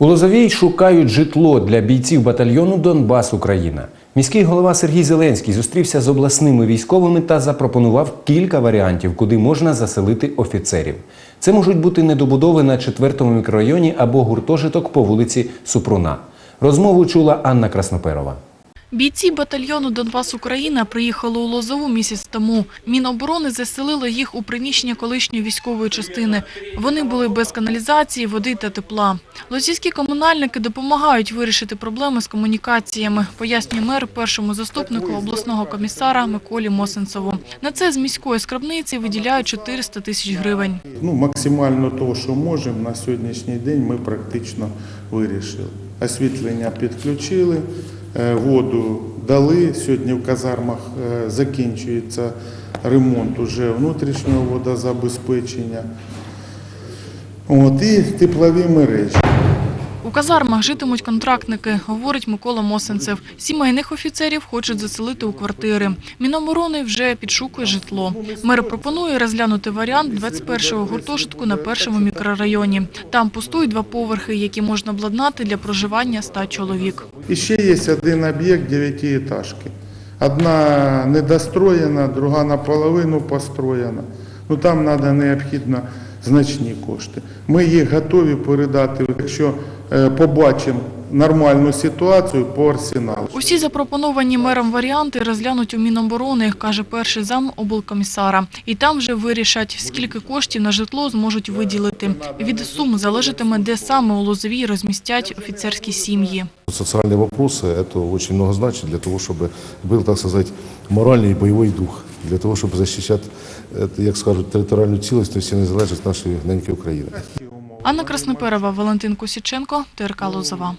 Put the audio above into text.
У Лозовій шукають житло для бійців батальйону Донбас Україна. Міський голова Сергій Зеленський зустрівся з обласними військовими та запропонував кілька варіантів, куди можна заселити офіцерів. Це можуть бути недобудови на четвертому мікрорайоні або гуртожиток по вулиці Супруна. Розмову чула Анна Красноперова. Бійці батальйону Донбас Україна приїхали у Лозову місяць тому. Міноборони заселило їх у приміщення колишньої військової частини. Вони були без каналізації, води та тепла. Лозівські комунальники допомагають вирішити проблеми з комунікаціями, пояснює мер першому заступнику обласного комісара Миколі Мосенцеву. На це з міської скрабниці виділяють 400 тисяч гривень. Ну, максимально того, що можемо, на сьогоднішній день ми практично вирішили. Освітлення підключили, воду дали. Сьогодні в казармах е, закінчується ремонт уже внутрішнього водозабезпечення. От, і теплові мережі. У казармах житимуть контрактники, говорить Микола Мосенцев. Сімейних офіцерів хочуть заселити у квартири. Міноборони вже підшукує житло. Мер пропонує розглянути варіант 21-го гуртожитку на першому мікрорайоні. Там пустують два поверхи, які можна обладнати для проживання ста чоловік. І ще є один об'єкт дев'ятиэтажки. Одна недостроєна, друга наполовину построєна. Ну там треба необхідно значні кошти. Ми їх готові передати, якщо побачимо нормальну ситуацію по арсеналу. Усі запропоновані мером варіанти розглянуть у Міноборони, каже перший зам облкомісара. І там вже вирішать, скільки коштів на житло зможуть виділити. Від сум залежатиме, де саме у Лозовій розмістять офіцерські сім'ї. Социальные вопросы – это очень много значит для того, чтобы был, так сказать, моральный и боевой дух, для того, чтобы защищать, это, як скажуть, територіальну цілісність і незалежність нашої неньки України. Анна Красноперова, Валентин Косіченко, ТРК Лозова.